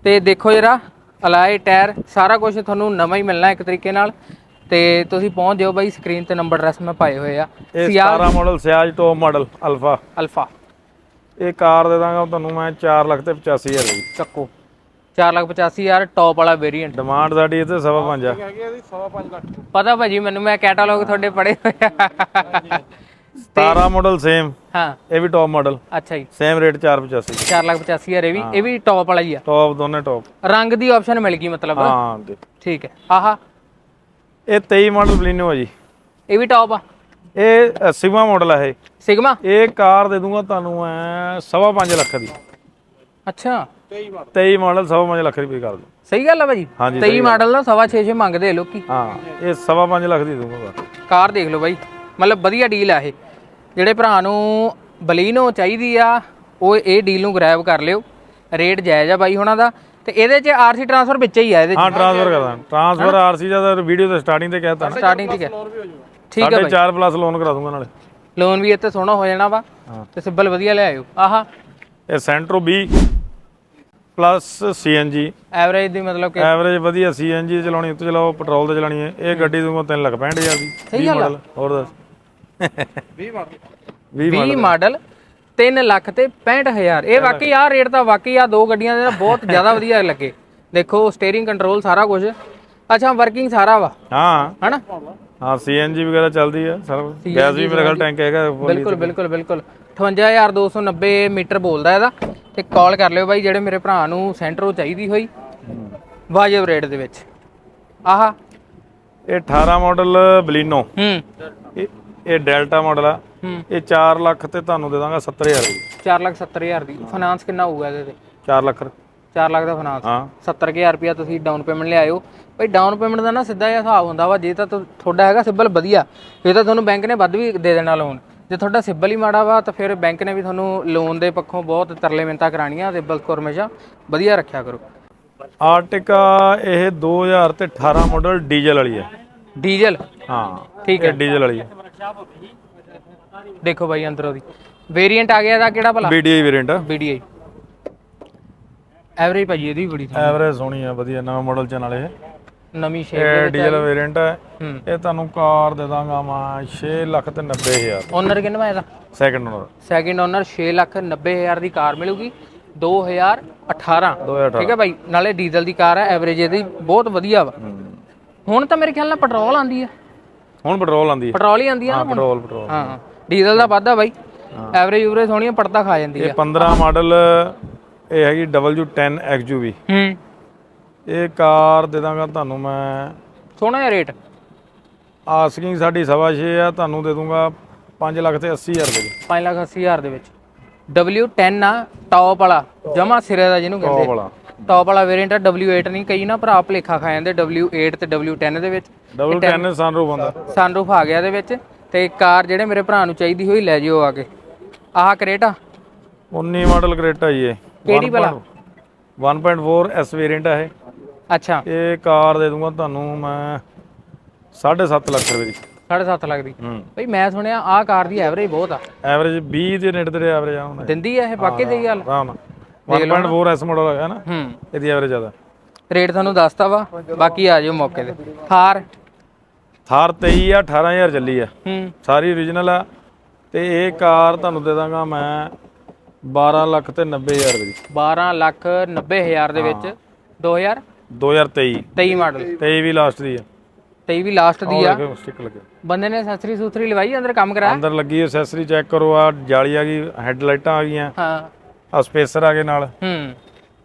ਤੇ ਦੇਖੋ ਜਰਾ ਅਲਾਈ ਟਾਇਰ ਸਾਰਾ ਕੁਝ ਤੁਹਾਨੂੰ ਨਵਾਂ ਹੀ ਮਿਲਣਾ ਇੱਕ ਤਰੀਕੇ ਨਾਲ। ਤੇ ਤੁਸੀਂ ਪਹੁੰਚ ਜਾਓ ਬਾਈ ਸਕਰੀਨ ਤੇ ਨੰਬਰ ਐਡਰੈਸ ਮੈਂ ਪਾਏ ਹੋਏ ਆ। ਇਹ 17 model Ciaz top model alpha alpha ਇਹ ਕਾਰ ਦੇ ਦਾਂਗਾ ਤੁਹਾਨੂੰ ਮੈਂ 4 ਲੱਖ ਤੇ 85000 ਦੀ। ਚੱਕੋ। 4 ਲੱਖ 85000 ਟੌਪ ਵਾਲਾ ਵੇਰੀਐਂਟ ਡਿਮਾਂਡ ਸਾਡੀ ਇੱਥੇ ਸਵਾ ਪੰਜ ਆ। ਪਤਾ ਭਾਜੀ ਮੈਨੂੰ ਮੈਂ ਕੈਟਾਲੌਗ ਤੁਹਾਡੇ ਪੜੇ ਹੋਏ ਆ। 17 ਮਾਡਲ ਸੇਮ ਹਾਂ। ਇਹ ਵੀ ਟੌਪ ਮਾਡਲ ਅੱਛਾ ਜੀ। ਸੇਮ ਰੇਟ 485 4 ਲੱਖ 85000 ਇਹ ਵੀ ਇਹ ਵੀ ਟੌਪ ਵਾਲਾ ਹੀ ਆ। ਟੌਪ ਦੋਨੇ ਟੌਪ ਰੰਗ ਦੀ ਆਪਸ਼ਨ ਮਿਲ ਗਈ ਮਤਲਬ। ਹਾਂ ਜੀ। ਠੀਕ ਹੈ। ਆਹਾ। ਇਹ 23 ਮਾਡਲ ਬਲੀਨੋ ਹੈ ਜੀ। ਇਹ ਵੀ ਟੌਪ ਆ। ਇਹ ਸਿਗਮਾ ਮਾਡਲ ਹੈ ਇਹ। ਸਿਗਮਾ ਇਹ ਕਾਰ ਦੇ ਦੂੰਗਾ ਤੁਹਾਨੂੰ ਸਵਾ ਪੰਜ ਲੱਖ ਦੀ। ਅੱਛਾ। 23 ਮਾਡਲ। ਸਵਾ ਪੰਜ ਲੱਖ ਰੁਪਏ ਕਰ ਦੋ। ਸਹੀ ਗੱਲ ਆ ਭਾਜੀ ਹਾਂਜੀ, 23 ਮਾਡਲ ਦਾ ਸਵਾ 6 6 ਮੰਗਦੇ ਆ ਲੋਕੀ। ਹਾਂ ਇਹ ਸਵਾ ਪੰਜ ਲੱਖ ਦੀ ਦੂੰਗਾ ਬਸ। ਕਾਰ ਦੇਖ ਲਓ ਬਾਈ। ਮਤਲਬ ਵਧੀਆ ਡੀਲ ਆ ਇਹ। ਜਿਹੜੇ ਭਰਾ ਨੂੰ ਬਲੀਨੋ ਚਾਹੀਦੀ ਆ ਉਹ ਇਹ ਡੀਲ ਨੂੰ ਗ੍ਰੈਬ ਕਰ ਲਿਓ। ਰੇਟ ਜਾਇਜ਼ ਆ ਬਾਈ ਉਹਨਾਂ ਦਾ। ਤੇ ਇਹਦੇ 'ਚ ਆਰਸੀ ਟ੍ਰਾਂਸਫਰ ਵਿੱਚ ਹੀ ਆ ਇਹਦੇ 'ਚ। ਹਾਂ ਟ੍ਰਾਂਸਫਰ ਕਰਦਾ ਟ੍ਰਾਂਸਫਰ ਆਰਸੀ ਦਾ ਵੀਡੀਓ ਤੇ ਸਟਾਰਟਿੰਗ ਤੇ ਕਹਿਤਾ ਨਾ। ਸਟਾਰਟਿੰਗ ਠੀਕ ਹੈ ਠੀਕ ਹੈ ਸਾਢੇ 4 ਪਲੱਸ ਲੋਨ ਕਰਾ ਦੂੰਗਾ ਨਾਲੇ। ਲੋਨ ਵੀ ਇੱਥੇ ਸੋਹਣਾ ਹੋ ਜਾਣਾ ਵਾ। ਤੇ ਸਿਬਲ ਵਧੀਆ ਲੈ ਆਇਓ। ਆਹਾ। ਇਹ ਸੈਂਟਰੋ 20 ਪਲੱਸ ਸੀਐਨਜੀ। ਐਵਰੇਜ ਦੀ ਮਤਲਬ ਕਿ ਐਵਰੇਜ ਵਧੀਆ ਸੀਐਨਜੀ ਚਲਾਉਣੀ ਉੱਤੇ ਚਲਾਓ ਪੈਟਰੋਲ ਤੇ ਚਲਾਉਣੀ ਹੈ। ਇਹ ਗੱਡੀ ਦੂੰਗਾ 3 ਲੱਖ 65000 ਦੀ। ਸਹੀ ਗੱਲ ਆ। ਮਾਡਲ ਹੋਰ ਦੱਸ। 20 ਮਾਡਲ 20 20 ਮਾਡਲ 3 ਲੱਖ ਤੇ 65000 ਇਹ ਵਾਕਈ ਆ ਰੇਟ ਤਾਂ ਵਾਕਈ ਆ ਦੋ ਗੱਡੀਆਂ ਦੇ ਬਹੁਤ ਜ਼ਿਆਦਾ ਵਧੀਆ ਲੱਗੇ। ਦੇਖੋ ਸਟੀਅਰਿੰਗ ਕੰਟਰੋਲ ਸਾਰਾ ਕੁਝ ਅੱਛਾ ਵਰਕਿੰਗ ਸਾਰਾ ਵਾ। ਹਾਂ। ਹਨਾ? ਹਾਂ ਸੀਐਨਜੀ ਵਗੈਰਾ ਚੱਲਦੀ ਹੈ ਸਰ ਗੈਸ ਵੀ ਮੇਰੇ ਖਿਆਲ ਟੈਂਕ ਹੈਗਾ। ਬਿਲਕੁਲ ਬਿਲਕੁਲ ਬਿਲਕੁਲ। 58290 ਮੀਟਰ ਬੋਲਦਾ ਇਹਦਾ। ਤੇ ਕਾਲ ਕਰ ਲਿਓ ਬਾਈ ਜਿਹੜੇ ਮੇਰੇ ਭਰਾ ਨੂੰ ਸੈਂਟਰੋ ਚਾਹੀਦੀ ਹੋਈ। ਵਾਜਬ ਰੇਟ ਦੇ ਵਿੱਚ। ਆਹਾ। ਇਹ 18 ਮਾਡਲ ਬਲੀਨੋ। ਹੂੰ। ਇਹ ਇਹ ਡੈਲਟਾ ਮਾਡਲ ਆ। ਹੂੰ। ਇਹ 4 ਲੱਖ ਤੇ ਤੁਹਾਨੂੰ ਦੇ ਦਾਂਗਾ 70000 ਦੀ। 470000 ਦੀ। ਫਾਈਨਾਂਸ ਕਿੰਨਾ ਹੋਊਗਾ ਇਹਦੇ ਤੇ? 4 ਲੱਖ। 4 ਲੱਖ ਦਾ ਫਾਈਨਾਂਸ ਹਾਂ। 70000 ਰੁਪਇਆ ਤੁਸੀਂ ਡਾਊਨ ਪੇਮੈਂਟ ਲਿਆਇਓ ਭਾਈ ਡਾਊਨ ਪੇਮੈਂਟ ਦਾ ਨਾ ਸਿੱਧਾ ਜਿਹਾ ਹਿਸਾਬ ਹੁੰਦਾ ਵਾ। ਜੇ ਤਾਂ ਤੁ- ਤੁਹਾਡਾ ਹੈਗਾ ਸਿਬਲ ਵਧੀਆ। ਫਿਰ ਤਾਂ ਤੁਹਾਨੂੰ ਬੈਂਕ ਨੇ ਵੱਧ ਵੀ ਦੇ ਦੇਣਾ ਲੋਨ ਜੇ ਤੁਹਾਡਾ ਸਿਬਲ ਹੀ ਮਾੜਾ ਵਾ ਤਾਂ ਫਿਰ ਬੈਂਕ ਨੇ ਵੀ ਤੁਹਾਨੂੰ ਲੋਨ ਦੇ ਪੱਖੋਂ ਬਹੁਤ ਤਰਲੇ ਮਿੰਤਾ ਕਰਾਣੀਆਂ ਤੇ ਬਿਲਕੁਲ ਹਮੇਸ਼ਾ ਵਧੀਆ ਰੱਖਿਆ ਕਰੋ। ਆਰਟਿਕਾ ਇਹ 2000 ਤੇ 18 ਮਾਡਲ ਡੀਜ਼ਲ ਵਾਲੀ ਹੈ। ਡੀਜ਼ਲ? ਹਾਂ ਠੀਕ ਇਹ ਡੀਜ਼ਲ ਵਾਲੀ ਹੈ। ਦੇਖੋ ਬਾਈ ਅੰਦਰੋਂ ਦੀ। ਵੇਰੀਐਂਟ ਆ ਗਿਆ ਇਹਦਾ ਕਿਹੜਾ ਭਲਾ? BDI ਵੇਰੀਐਂਟ BDI ਐਵਰੇਜ ਭਾਜੀ ਇਹਦੀ ਵੀ ਬੜੀ। ਐਵਰੇਜ ਸੋਹਣੀ ਆ ਵਧੀਆ ਨਵਾਂ ਮਾਡਲ ਚ ਨਾਲੇ ਇਹ। ਨਵੀਂ ਸ਼ੇਪ ਇਹ ਡੀਜ਼ਲ ਵੇਰੀਐਂਟ ਹੈ। ਹੂੰ। ਇਹ ਤੁਹਾਨੂੰ ਕਾਰ ਦੇ ਦਾਂਗਾ ਮੈਂ 6 ਲੱਖ ਤੇ 90000 ਓਨਰ ਕਿੰਨਾ ਇਹਦਾ? Second owner second owner 6 lakh 90 ਹਜ਼ਾਰ ਦੀ ਕਾਰ ਮਿਲੂਗੀ। 2018 2018 ਠੀਕ ਹੈ ਭਾਈ? ਨਾਲੇ ਡੀਜ਼ਲ ਦੀ ਕਾਰ ਹੈ ਐਵਰੇਜ ਇਹਦੀ ਬਹੁਤ ਵਧੀਆ ਵਾ। ਹੁਣ ਤਾਂ ਮੇਰੇ ਖਿਆਲ ਨਾਲ ਪੈਟਰੋਲ ਆਂਦੀ ਹੈ ਹੁਣ ਪੈਟਰੋਲ ਆਂਦੀ ਹੈ ਪੈਟਰੋਲ ਹੀ ਆਂਦੀ ਹੈ ਹਾਂ ਪੈਟਰੋਲ ਪੈਟਰੋਲ ਹਾਂ ਡੀਜ਼ਲ ਦਾ ਵਾਧਾ ਬਾਈ। ਐਵਰੇਜ ਉਵਰੇਜ ਸੋਹਣੀਆਂ ਪੜਤਾ ਖਾ ਜਾਂਦੀ ਇਹ ਹੈ 15 ਮਾਡਲ ਇਹ ਹੈਗੀ W10 XUV ਹੂੰ। ਇਹ ਕਾਰ ਦੇ ਦਾਂਗਾ ਤੁਹਾਨੂੰ ਮੈਂ। ਸੋਹਣਾ ਜਿਹਾ ਰੇਟ। ਆਸਕਿੰਗ ਸਾਡੀ ਸਵਾ ਛੇ ਆ ਤੁਹਾਨੂੰ ਦੇ ਦੂੰਗਾ 5 ਲੱਖ ਤੇ 80000 ਰੁਪਏ ਦੀ 5 ਲੱਖ 80 ਹਜ਼ਾਰ ਦੇ ਵਿੱਚ। W10 ਆ ਟੌਪ ਵਾਲਾ ਜਮਾ ਸਿਰੇ ਦਾ ਜਿਹਨੂੰ ਟੌਪ ਕਹਿੰਦੇ ਵਾਲਾ। ਟੌਪ ਵਾਲਾ ਵੇਰੀਐਂਟ ਆ W8 ਨਹੀਂ ਕਈ ਨਾ ਭਰਾ ਭਲੇਖਾ ਖਾ ਜਾਂਦੇ W8 ਤੇ W10 ਦੇ ਵਿੱਚ। W10 ਸਨਰੂਫ ਆਂਦਾ ਸਨਰੂਫ ਆ ਗਿਆ ਇਹਦੇ ਵਿੱਚ ਤੇ ਕਾਰ ਜਿਹੜੇ ਮੇਰੇ ਭਰਾ ਨੂੰ ਚਾਹੀਦੀ ਹੋਈ ਲੈ ਜਿਓ ਆ ਕੇ। ਆਹ ਕਰੇਟਾ 19 ਮਾਡਲ ਕਰੇਟਾ ਜੀ ਇਹ। ਕਿਹੜੀ ਭਲਾ 1.4 ਐਸ ਵੇਰੀਐਂਟ ਹੈ ਅੱਛਾ। ਇਹ ਕਾਰ ਦੇ ਦੂੰਗਾ ਤੁਹਾਨੂੰ ਮੈਂ 7.5 ਲੱਖ ਰੁਪਏ ਦੀ। 7.5 ਲੱਖ ਦੀ? ਹੂੰ। ਬਈ ਮੈਂ ਸੁਣਿਆ ਆਹ ਕਾਰ ਦੀ ਐਵਰੇਜ ਬਹੁਤ ਆ। ਐਵਰੇਜ 20 ਦੇ ਨੇੜੇ ਤੇੜੇ ਐਵਰੇਜ ਆਉਂਦਾ ਦਿੰਦੀ ਆ ਇਹ ਵਾਕਈ ਦੀ ਗੱਲ। ਆਰਾਮ ਨਾਲ 1.4 ਐਸ ਮਾਡਲ ਹੈਗਾ ਨਾ। ਹੂੰ। ਇਹਦੀ ਐਵਰੇਜ ਜ਼ਿਆਦਾ। ਰੇਟ ਤੁਹਾਨੂੰ ਦੱਸਤਾ ਵਾ ਬਾਕੀ ਆ ਜਾਓ ਮੌਕੇ ਤੇ। ਥਾਰ? ਥਾਰ 23 ਆ 18000 ਚੱਲੀ ਆ। ਹੂੰ। ਸਾਰੀ origignal ਆ। ਤੇ ਇਹ ਕਾਰ ਤੁਹਾਨੂੰ ਦੇ ਦਾਂਗਾ ਮੈਂ 12 ਲੱਖ ਤੇ 90000 ਰੁਪਏ ਦੀ। 12 ਲੱਖ 90 ਹਜ਼ਾਰ ਦੇ ਵਿੱਚ। 2000 2023 23 ਮਾਡਲ। 23 ਵੀ ਲਾਸਟ ਦੀ ਆ। 23 ਵੀ ਲਾਸਟ ਦੀ ਆ। ਦੇਖੋ ਸਟick ਲੱਗੇ। ਬੰਦੇ ਨੇ ਅਸੈਸਰੀ ਸੂਥਰੀ ਲਵਾਈ ਅੰਦਰ ਕੰਮ ਕਰਾਇਆ? ਅੰਦਰ ਲੱਗੀ ਐਕਸੈਸਰੀ ਚੈੱਕ ਕਰੋ ਆ ਜਾਲੀ ਆ ਗਈ ਹੈਡਲਾਈਟਾਂ ਆ ਗਈਆਂ। ਹਾਂ। ਆ ਸਪੇਸਰ ਆ ਗਏ ਨਾਲ। ਹੂੰ।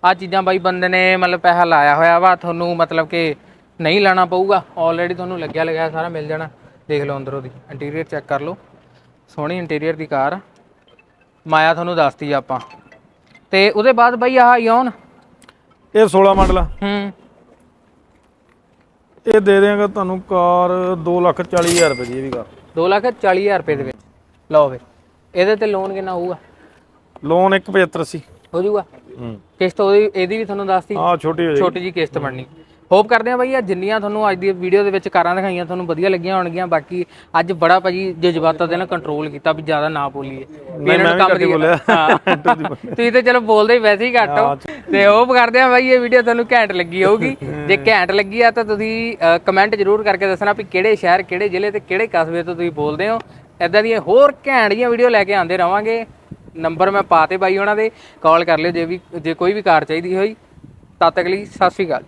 ਆ ਚੀਜ਼ਾਂ ਬਾਈ ਬੰਦੇ ਨੇ ਮਤਲਬ ਪੈਸਾ ਲਾਇਆ ਹੋਇਆ ਵਾ ਤੁਹਾਨੂੰ ਮਤਲਬ ਕਿ ਨਹੀਂ ਲਾਣਾ ਪਊਗਾ। ਆਲਰੇਡੀ ਤੁਹਾਨੂੰ ਲੱਗਿਆ ਲਗਾਇਆ ਸਾਰਾ ਮਿਲ ਜਾਣਾ। ਦੇਖ ਲਓ ਅੰਦਰੋਂ ਦੀ। ਇੰਟੀਰੀਅਰ ਚੈੱਕ ਕਰ ਲਓ। ਸੋਹਣੀ ਇੰਟੀਰੀਅਰ ਦੀ ਕਾਰ। ਮਾਇਆ ਤੁਹਾਨੂੰ ਦੱਸਤੀ ਆਪਾਂ। ਤੇ ਉਹਦੇ ਬਾਅਦ ਬਾਈ ਆਹ ਇਓਨ ਇਹ 16 ਮਾਡਲ ਆ। ਹੂੰ। ਇਹ ਦੇ ਦੇਵਾਂਗਾ ਤੁਹਾਨੂੰ ਕਾਰ 240000 ਰੁਪਏ ਦੀ ਇਹ ਵੀ ਕਾਰ। 2 ਲੱਖ 40 ਹਜ਼ਾਰ ਰੁਪਏ ਦੇ ਵਿੱਚ। ਲਓ ਵੇ ਇਹਦੇ ਤੇ ਲੋਨ ਕਿੰਨਾ ਹੋਊਗਾ? ਲੋਨ 175 ਸੀ ਹੋ ਜਾਊਗਾ? ਹੂੰ। ਕਿਸ਼ਤ ਉਹਦੀ ਇਹਦੀ ਵੀ ਤੁਹਾਨੂੰ ਦੱਸਤੀ? ਆ ਛੋਟੀ ਹੋ ਜਾਏਗੀ। ਛੋਟੀ ਜੀ ਕਿਸ਼ਤ ਬਣਨੀ। ਹੋਪ ਕਰਦੇ ਆ ਬਈ ਆ ਜਿੰਨੀਆਂ ਤੁਹਾਨੂੰ ਅੱਜ ਦੀ ਵੀਡੀਓ ਦੇ ਵਿੱਚ ਕਾਰਾਂ ਦਿਖਾਈਆਂ ਤੁਹਾਨੂੰ ਵਧੀਆ ਲੱਗੀਆਂ ਹੋਣਗੀਆਂ। ਬਾਕੀ ਅੱਜ ਬੜਾ ਭਾਜੀ ਜਜ਼ਬਾਤਾਂ ਤੇ ਨਾ ਕੰਟਰੋਲ ਕੀਤਾ ਵੀ ਜ਼ਿਆਦਾ ਨਾ ਬੋਲੀਏ। ਨੂੰ ਕੰਮ ਦੀ ਬੋਲਿਆ। ਹਾਂ। ਤੁਸੀਂ ਤੇ ਚਲੋ ਬੋਲਦੇ ਹੀ ਵੈਸੇ ਹੀ ਘੱਟ ਹੋ। ਤੇ ਹੋਪ ਕਰਦੇ ਆ ਬਾਈ ਇਹ ਵੀਡੀਓ ਤੁਹਾਨੂੰ ਘੈਂਟ ਲੱਗੀ ਹੋਊਗੀ। ਜੇ ਘੈਂਟ ਲੱਗੀ ਆ ਤਾਂ ਤੁਸੀਂ ਕਮੈਂਟ ਜ਼ਰੂਰ ਕਰਕੇ ਦੱਸਣਾ ਵੀ ਕਿਹੜੇ ਸ਼ਹਿਰ ਕਿਹੜੇ ਜ਼ਿਲ੍ਹੇ ਤੇ ਕਿਹੜੇ ਕਸਬੇ ਤੋਂ ਤੁਸੀਂ ਬੋਲਦੇ ਹੋ। ਐਦਾਂ ਦੀਆਂ ਹੋਰ ਘੈਂਟ ਦੀਆਂ ਵੀਡੀਓ ਲੈ ਕੇ ਆਉਂਦੇ ਰਵਾਂਗੇ। ਨੰਬਰ ਮੈਂ ਪਾਤੇ ਬਾਈ ਉਹਨਾਂ ਦੇ। ਕਾਲ ਕਰ ਲਿਓ ਜੇ ਵੀ ਜੇ ਕੋਈ ਵੀ ਕਾਰ ਚਾਹੀਦੀ ਹੋਈ। ਤਦ ਤੱਕ ਲਈ ਸਤਿ ਸ਼੍ਰੀ ਅਕਾਲ।